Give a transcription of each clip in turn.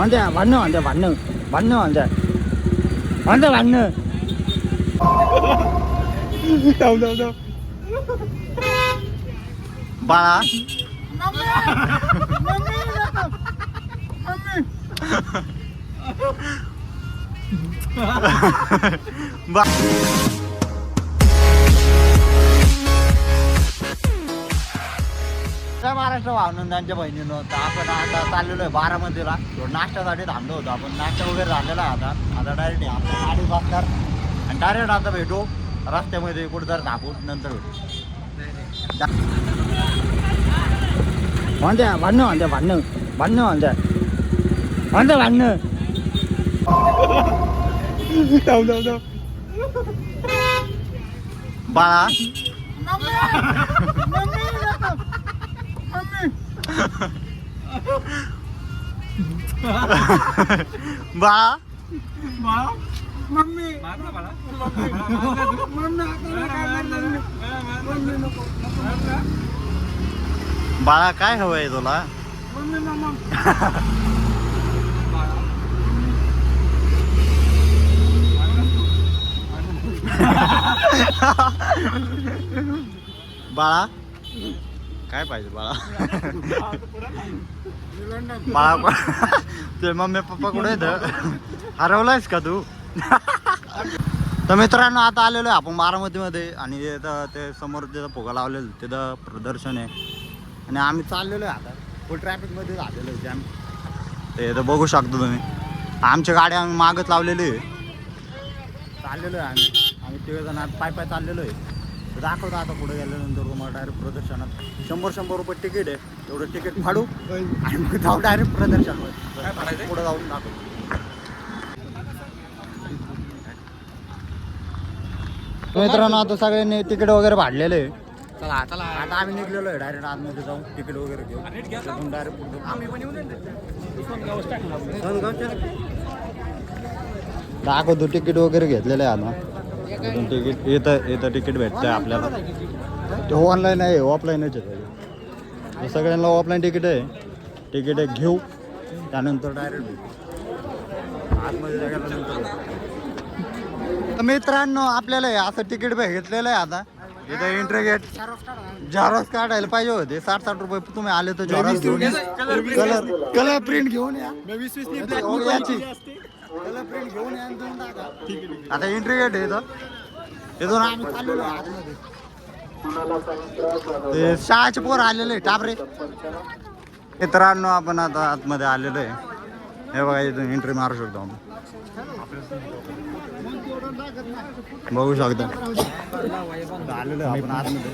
वांद्या भांडणं वांद्या भांडणं भांडणं वांद्या वांद्या भांडणं थांब थांब थांब बाळा बा जय महाराष्ट्र आनंदांच्या बहिणीनं तर आपण आता चाललेलो आहे बारामतीला. थोडं नाश्त्यासाठी थांबलो होतो. आपण नाश्ता वगैरे झालेला आहे आता. आता डायरेक्ट आपल्या गाडी बसणार आणि डायरेक्ट आता भेटू. रस्त्यामध्ये कुठं जर थांबू. नंतर भेटू. वांद्या भांडणं वांद्या भांडणं. भांडणं वांद्या वांद्या भांडणं. थांब बाळा बाळा बाळा काय हवंय तुला? बाळा काय पाहिजे बाळा? मला ते मम्मी पप्पा कुठे आहेत? हरवलायस का तू? तर मित्रांनो आता आलेलो आहे आपण बारामतीमध्ये आणि ते समोर तिथं फुगा लावलेलं तिथं प्रदर्शन आहे. आणि आम्ही चाललेलो आहे आता. फुल ट्रॅफिकमध्ये झालेलो आहे जॅम ते तर बघू शकता तुम्ही. आमच्या गाड्या आम्ही मागत लावलेली आहे. चाललेलो आहे आम्ही. आम्ही तिघ जण पाय पाय चाललेलो आहे. दाखवतो आता पुढे गेल्यानंतर तुम्हाला डायरेक्ट प्रदर्शनात शंभर शंभर रुपये तिकीट आहे. तेवढं तिकीट फाडू आणि मग जाऊ डायरेक्ट प्रदर्शनावर पुढे जाऊन दाखवतो मित्रांनो आता सगळ्यांनी तिकीट वगैरे भाडलेले आहे. चला चला आता आम्ही निघलेलो आहे डायरेक्ट आतमध्ये जाऊन तिकीट वगैरे घेऊन. डायरेक्ट दाखवतो तिकीट वगैरे घेतलेलं आहे आता. तिकीट इथं इथं तिकीट भेटतंय आपल्याला. ते ऑनलाईन आहे ऑफलाईनच आहे. सगळ्यांना ऑफलाईन तिकीट आहे. तिकीट एक घेऊ त्यानंतर डायरेक्ट आतमध्ये गेल्यानंतर मित्रांनो आपल्याला असं तिकीट घेतलेलं आहे आता. इथं एंट्री गेट झेरॉक्स काढायला पाहिजे होते. साठ साठ रुपये तुम्ही आले तर झेरॉक्स घेऊन या. कलर कलर प्रिंट घेऊन या. हो, कलर प्रिंट घेऊन या आणि देऊन टाका. आता एंट्री गेट आहे इथं. इथून आम्ही चाललेलो आतमध्ये. ते शाळेचे पोर आलेले आहे, टाबरे मित्रांनो आपण आता आतमध्ये आलेलो आहे. हे बघा इथून एंट्री मारू शकतो आपण. बघू शकता. आलेलो आहे आपण आतमध्ये.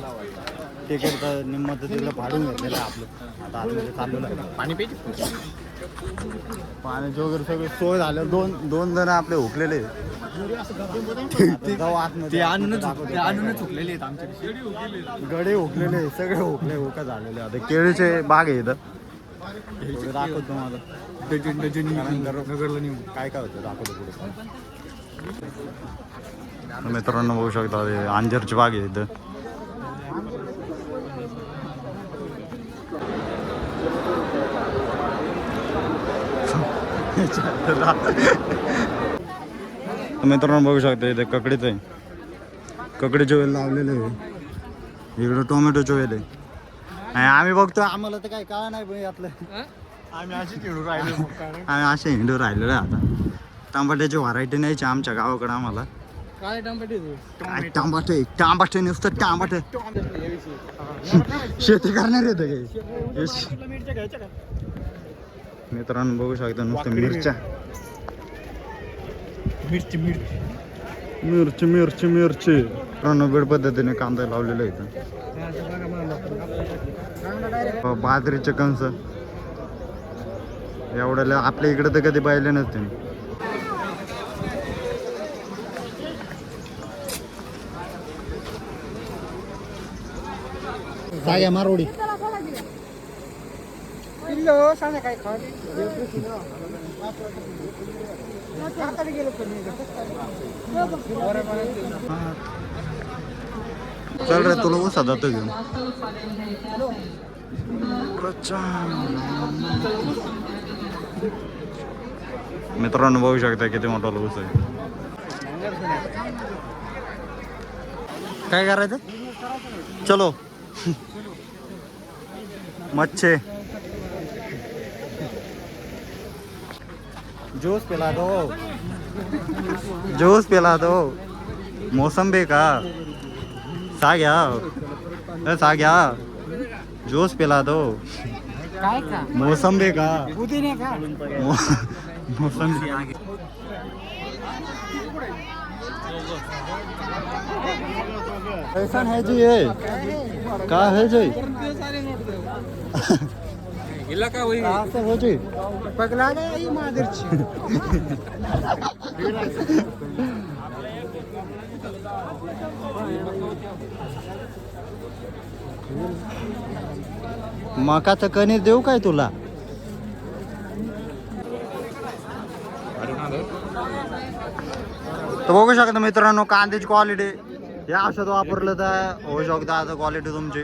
तिकीट तर निम्म तर तिथलं फाडून घेतलेलं आहे आपलं. आता आतमध्ये चाललेलं आहे. पाणी पाहिजे पाण्याची वगैरे सगळं सोय झालं. दोन दोन जण आपले हुकलेले. ते आणूनच दाखवतो. ते आणूनच चुकलेले आहेत आमच्याकडे. गडे हुकलेले सगळे हुकले हुका झालेले. आता केळीचे बाग आहे इथं. दाखवतो मला नगरला काय काय होतं दाखवतो पुढे. मित्रांनो बघू शकता ते अंजरची बाग आहे इथं. मित्रांनो बघू शकता इथे ककडीच आहे. ककडीचे वेल लावलेले आहे. इकडं टोमॅटोचे वेल आहे. आणि आम्ही बघतो आम्हाला तर काही कळा नाही पण यातलं. आम्ही अशी खेळू राहिले आम्ही असे हिंडू राहिलेलो आहे आता. टमाट्याची व्हरायटी न्यायची आमच्या गावाकडे आम्हाला. काय टमाटे काय टमाटे? टमाटे नुसतं टमाटे. शेती करणार येतं काही. मित्रांनो बघू शकता नुसतं मिरच्या. मिरची मिरची. मिरची मिरची मिरची. पद्धतीने कांदा लावलेला इथं. बाजरीचे कंस. एवढ्याला आपल्या इकडे तर कधी पाहिले नसते. साग्या मारोडी चल रे तुला उसा जातो घेऊन मित्रांनो बघू शकता किती मोठा लूस आहे काय करायचं चलो मच्छे जूस पिला दो। जूस पिला दो। मोसंबी का साग्या। ए साग्या। जूस पिला दो। काय का का पुदिने का मो- मोसंबी कैसा है जी ये। का है जी? हिला का होई हो पगला ही मादरची मकाचं कणीस देऊ काय तुला? तर बघू शकता मित्रांनो कांद्याची क्वालिटी हे औषध वापरलं तर होऊ शकतं आता क्वालिटी तुमची.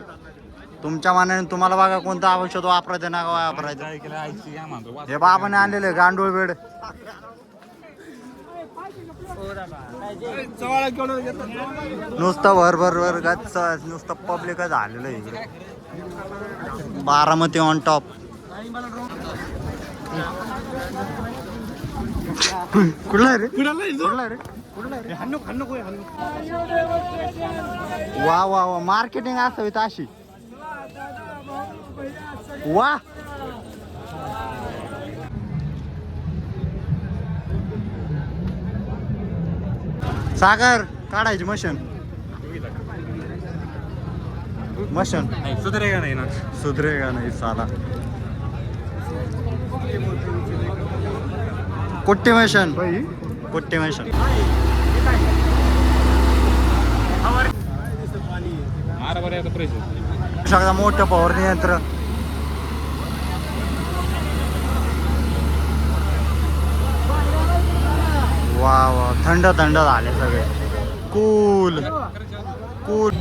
तुमच्या मानाने तुम्हाला बघा कोणतं औषध वापरायचं ना वापरायचं. हे बाबाने आणलेले गांडूळ बेड. नुसतं भर भर भर गच्च नुसतं पब्लिकच आलेलं आहे इकडे. बारामती ऑन टॉप कुठला रे? कुठला रे? वा वा वा. मार्केटिंग असावी तर अशी. वा. सागर काढायची मशीन. मशीन. सुधारेगा नाही ना. सुधरेगा नाही साला. कुट्टी मशीन. कुट्टी मशीन. मारा बरं सगळं मोठं फवारणी यंत्र वा वा थंड थंड झाले सगळे कूल कूल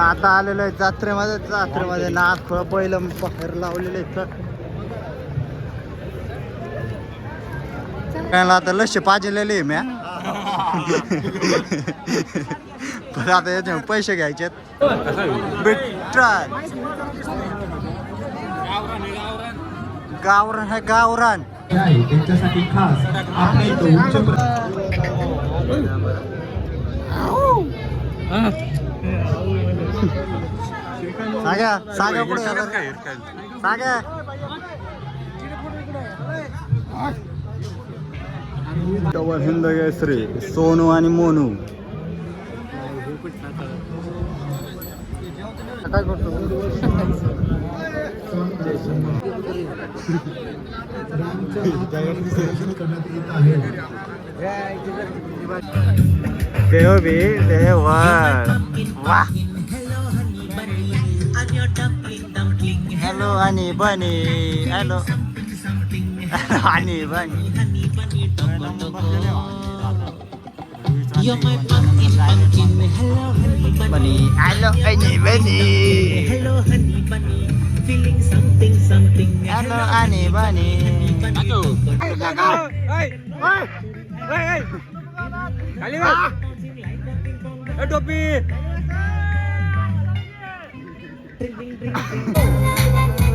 आता आलेलं आहे जत्रेमध्ये जत्रेमध्ये नाक फळ पहिलं पखेर लावलेले आता लक्ष पाजलेले म्या पण आता याचे पैसे घ्यायचेत बिट्टल गावरान आहे गावरान. त्यांच्यासाठी खास आपल्या इथं उच्च साग्या साग्या पुढे. साग्या डबल हिंद केसरी सोनू आणि मोनू. काय करतो करण्यात येत आहे देव बी देवळ वा हॅलो आणि बनी हॅलो आणि बनी Bunny, I love Annie Bunny. Hello, honey bunny. Feeling something, something. Hello, honey bunny. Aduh. Hey, hey, hey, hey. Kalimat. Eh, topi. Ding, ding, ding, ding.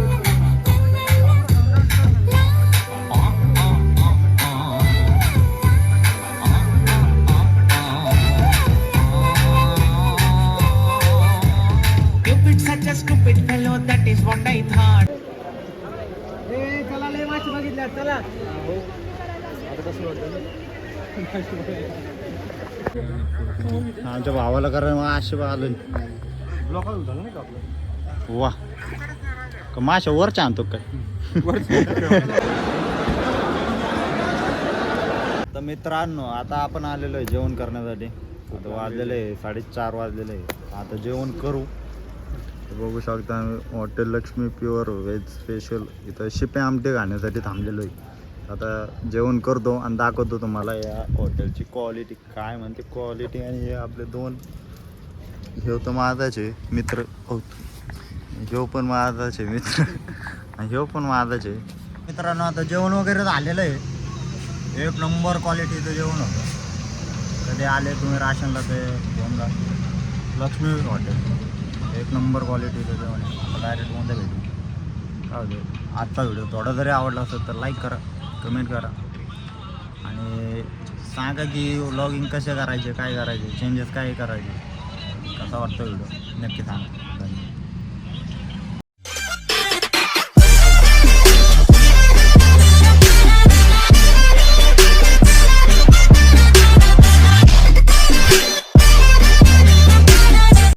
आमच्या भावाला कारण असे आलो वा. का माशा वरच्या आणतो काय? तर मित्रांनो आता आपण आलेलो आहे जेवण करण्यासाठी. आता वाजलेलं आहे साडेचार वाजलेलं आहे. आता जेवण करू. तर बघू शकता आम्ही hotel Laxmi pure veg special इथं शिपे आमटे खाण्यासाठी थांबलेलो आहे. आता जेवण करतो आणि दाखवतो तुम्हाला या हॉटेलची क्वालिटी काय म्हणते क्वालिटी आणि हे आपले दोन. हे तर माझाचे मित्र. होतो ह्यो पण माझाचे मित्र. आणि ह्यो पण माझाचे. मित्रांनो आता जेवण वगैरे झालेलं आहे. एक नंबर क्वालिटीचं जेवण होतं. कधी आले तुम्ही राशनला ते घेऊन लक्ष्मी हॉटेल एक नंबर क्वालिटीचं जेवण आहे. डायरेक्ट कोणत्या भेटू. आजचा व्हिडिओ थोडा जरी आवडला असेल तर लाईक करा. कमेंट करा. आणि सांगा की लॉगिंग कसे करायचे काय करायचे चेंजेस काय करायचे? कसा वाटतो व्हिडिओ नक्की सांगा. धन्यवाद.